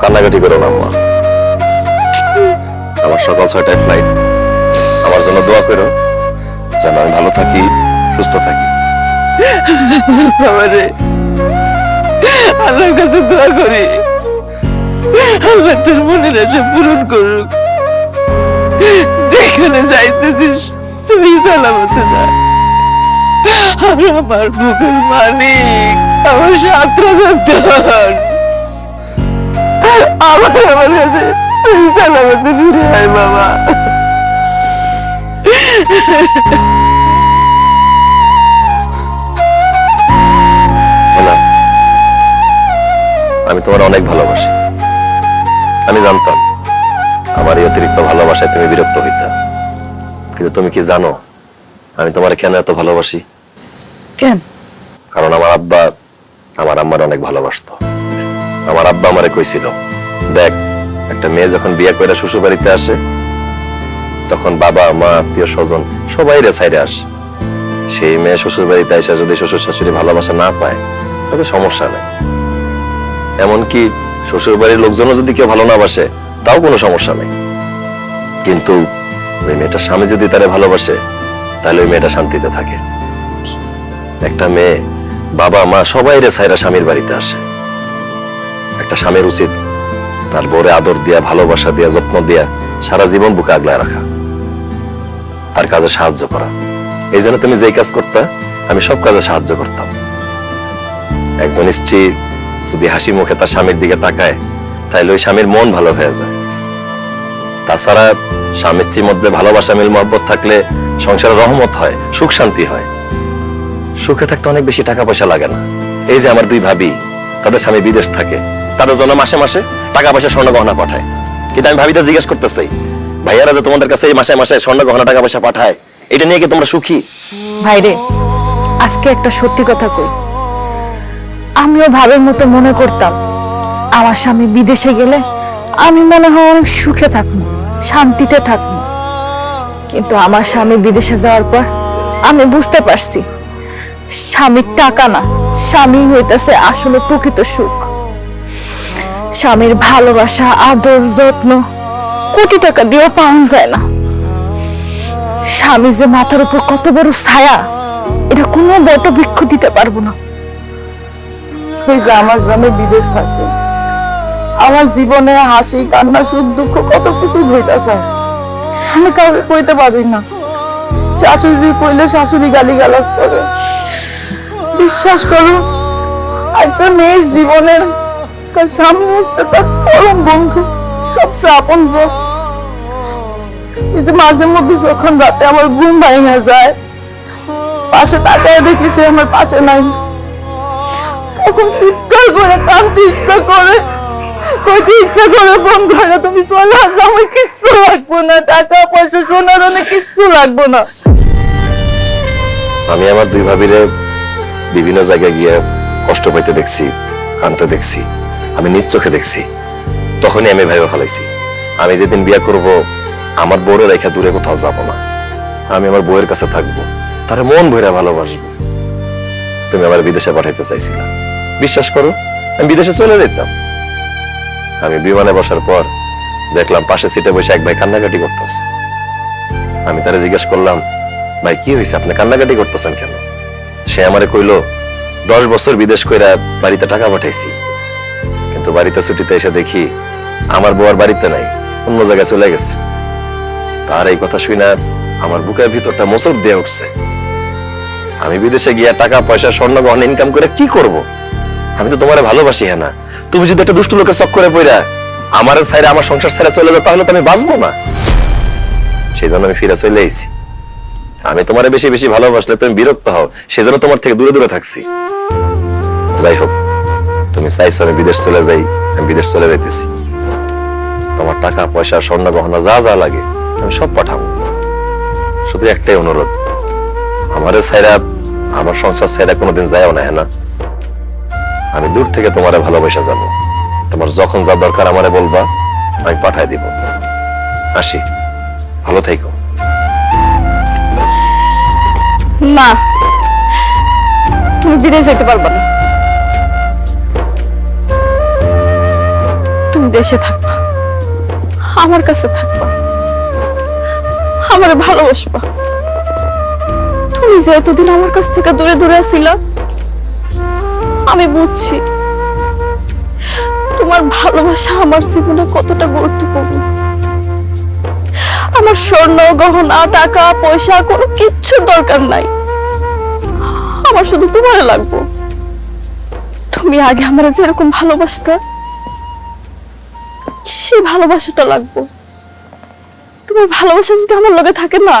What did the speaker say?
কান্নাকাটি করো না আম্মা আমার সকাল ছয়টায় ফ্লাইট আমার জন্য দোয়া করো, যেন আমি ভালো থাকি, সুস্থ থাকি। আল্লাহর কাছে দোয়া করি। আল্লাহ তোর মনের আশা পূরণ করুক। যেখানে যাইতেছিস সুই সালামতে যা আর আমার বুকের মালিক, আমার ছাত্র সন্তান আমার আমার কাছে সুই সালামতে ফিরে আয় বাবা, আমি তোমার অনেক ভালোবাসি। আমি জানতাম, আমার এই অতিরিক্ত ভালোবাসায় তুমি বিরক্ত হইতা। কিন্তু তুমি কি জানো? আমি তোমার কেন এত ভালোবাসি? কেন? কারণ আমার আব্বা আমার আম্মার অনেক ভালোবাসতো। আমার আব্বা আমারে কইছিল দেখ একটা মেয়ে যখন বিয়ে করে শ্বশুর বাড়িতে আসে তখন বাবা মা আত্মীয় স্বজন সবাই রে সাইডে আসে। সেই মেয়ে শ্বশুর বাড়িতে এসে যদি শ্বশুর শাশুড়ি ভালোবাসা না পায় তবে সমস্যা নেই। এমনকি শ্বশুর বাড়ির লোকজনও যদি কেউ ভালো না বাসে তাও কোনো সমস্যা নেই। কিন্তু ওই মেয়েটার স্বামী যদি তারে ভালোবাসে, তাহলে ওই মেয়েটা শান্তিতে থাকে। একটা মেয়ে, বাবা, মা সবাই রে সাইরা স্বামীর বাড়িতে আসে। একটা স্বামীর উচিত তার বরে আদর দিয়া, ভালোবাসা দিয়া, যত্ন দিয়া সারা জীবন বুকে আগলায় রাখা। তার কাজে সাহায্য করা। এই জন্য তুমি যেই কাজ করতে, আমি সব কাজে সাহায্য করতাম। একজন স্ত্রী যদি হাসি মুখে তার স্বামীর দিকে তাকায় তাহলে ওই স্বামীর মন ভালো হয়ে যায়। তাছাড়া স্বামী স্ত্রীর মধ্যে ভালোবাসা, মিল, মহব্বত থাকলে সংসারে রহমত হয়, সুখ, শান্তি হয়। সুখে থাকতে অনেক বেশি টাকা পয়সা লাগে না। এই যে আমার দুই ভাবি, তাদের স্বামী বিদেশ থাকে। তাদের জন্য মাসে মাসে টাকা পয়সা স্বর্ণ গহনা পাঠায়। কিন্তু আমি ভাবিতে জিজ্ঞেস করতেছি, ভাইয়ারা যে তোমাদের কাছে এই মাসে মাসে স্বর্ণ গহনা টাকা পয়সা পাঠায়, এটা নিয়ে কি তোমরা সুখী? ভাইরে, আজকে একটা সত্যি কথা কই। আমিও ভাবের মতো মনে করতাম, আমার স্বামী বিদেশে গেলে আমি মনে হয় অনেক সুখে থাকব। শান্তিতে থাকব। কিন্তু আমার স্বামী বিদেশে যাওয়ার পর আমি বুঝতে পারছি, স্বামীর টাকা না, স্বামী হইতেছে আসলে প্রকৃত সুখ। স্বামীর ভালোবাসা, আদর, যত্ন কোটি টাকা দিয়েও পাওয়া যায় না। স্বামী যে মাথার উপর কত বড় ছায়া, এটা কোনো বট বৃক্ষ দিতে পারব না। আমার গ্রামে বিদেশ থাকে আমার জীবনে হাসি, কান্না, সুখ, দুঃখ কত কিছু ঘটেছে। আমি কাউকে কইতে পারি না। শাশুড়ি কইলে শাশুড়ি গালি গালাজ করে। বিশ্বাস করো, একটা মেয়ের জীবনের তার স্বামী হচ্ছে তার পরম বন্ধু, সবচেয়ে আপন যে মাঝে মধ্যে যখন রাতে আমার ঘুম ভাঙা যায়, পাশে তাকায় দেখি সে আমার পাশে নাই। তখন চিৎকার করে, কাঁদতে ইচ্ছা করে। ইচ্ছা করে ফোন করে, তুমি চলে আসো। আমার কিচ্ছু লাগবো না, টাকা, পয়সা, সোনার অনেক কিচ্ছু লাগবো না। আমি আমার দুই ভাবিরে বিভিন্ন জায়গায় গিয়ে কষ্ট পাইতে দেখছি কানতে দেখছি, আমি নিজ চোখে দেখছি। তখনই আমি ভেবে ফেলাইছি, আমি যেদিন বিয়ে করব, আমার বউরে রেখা দূরে কোথাও যাব না। আমি আমার বউয়ের কাছে থাকব, তারে মন ভরে ভালোবাসবো। তুমি আমার বিদেশে পাঠাইতে চাইছিলা। বিশ্বাস করো, আমি বিদেশে চলে যেতাম আমি বিমানে বসার পর দেখলাম পাশে সিটে বসে এক ভাই কান্নাকাটি করতেছে। আমি তারে জিজ্ঞেস করলাম, ভাই, কি হয়েছে আপনি কান্নাকাটি করতেছেন কেন? সে আমারে কইলো, দশ বছর বিদেশ কইরা বাড়িতে টাকা পাঠাইছি, কিন্তু বাড়িতে ছুটিতে এসে দেখি আমার বউয়ার বাড়িতে নাই, অন্য জায়গায় চলে গেছে। তার এই কথা শুনে আমার বুকের ভিতরটা মোচড় দিয়ে উঠছে। আমি বিদেশে গিয়া টাকা, পয়সা স্বর্ণ গহনা ইনকাম করে কি করব? আমি তো তোমারে ভালোবাসি হ্যাঁ না তুমি যদি একটা দুষ্ট লোকের চক্করে পইরা আমার সাইডে আমার সংসার ছেড়ে চলে যাও, তাহলে তো আমি বাঁচবো না। সেই জন্য আমি ফিরে চলে এসেছি আমি তোমারে বেশি বেশি ভালোবাসলে তুমি বিরক্ত হও, সেজন্য তোমার থেকে দূরে দূরে থাকছি। যাই হোক, তুমি চাইছো আমি বিদেশ চলে যাই, আমি বিদেশ চলে যাইতেছি। তোমার টাকা, পয়সা, স্বর্ণ গহনা যা যা লাগে, আমি সব পাঠাবো। শুধু একটাই অনুরোধ, আমারে ছাইরা, আমার সংসার ছাইরা কোনোদিন যায়ও না হ্যাঁ না আমি দূর থেকে তোমারে ভালোবাসা যাব তোমার যখন যা দরকার আমারে বলবা, আমি পাঠাই দিব। আসি। ভালো থেকো না তুমি বিদেশ যেতে পারবে না। তুমি দেশে থাকবা। আমার কাছে থাকবা। আমার ভালোবাসবা। তুমি যে এতদিন আমার কাছ থেকে দূরে দূরে ছিলা আমি বুঝছি। তোমার ভালোবাসা আমার জীবনে কতটা গুরুত্বপূর্ণ। আমার স্বর্ণ, গহনা, টাকা, পয়সা, কোনো কিচ্ছুর দরকার নাই। আমার শুধু তোমার লাগবো। তুমি আগে আমার যেরকম ভালোবাসতা, সেই ভালোবাসাটা লাগবো। তোমার ভালোবাসা যদি আমার লগে থাকে না